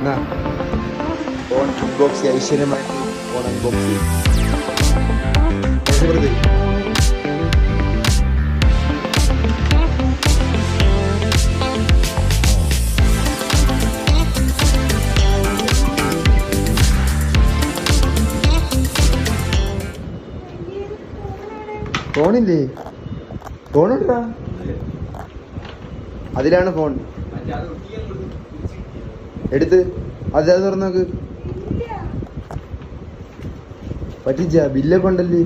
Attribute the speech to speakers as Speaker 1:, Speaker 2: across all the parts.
Speaker 1: എന്നാ on unbox ഐശ്വര്യമായിട്ട് ഫോണില്ലേ? ഫോണുണ്ടാ? അതിലാണ് ഫോൺ. എടുത്ത്. അത് അത് തുറന്നു നോക്ക്. പറ്റിച്ച? ബില്ലൊക്കെ ഉണ്ടല്ലേ?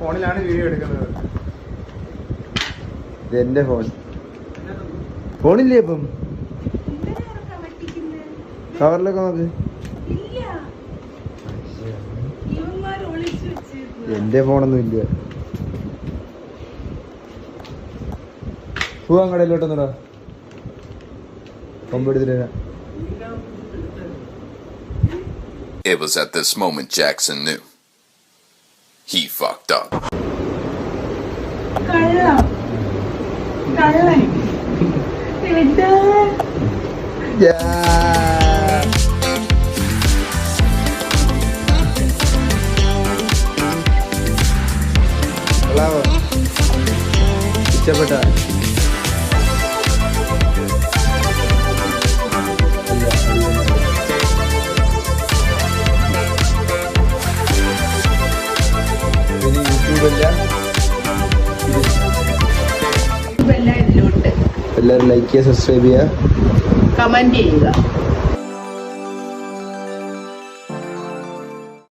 Speaker 2: ഫോണിലാണ് വീഡിയോ എടുക്കുന്നത്.
Speaker 1: ഇത് എന്റെ ഫോൺ. ഫോണില്ലേ ഇപ്പം കവറിലൊക്കെ നോക്ക്. എന്റെ ഫോണൊന്നും ഇല്ല. പോവാ കടയിലോട്ടൊന്നുടാ കൊമ്പെടുത്തിട്ട് വരാം.
Speaker 3: It was at this moment Jackson knew. He fucked up.
Speaker 1: Yeah. ഇഷ്ടപ്പെട്ട എല്ലാവരും ലൈക്ക് ചെയ്യുക സബ്സ്ക്രൈബ് ചെയ്യുക.
Speaker 4: കമന്റ് ചെയ്യുക.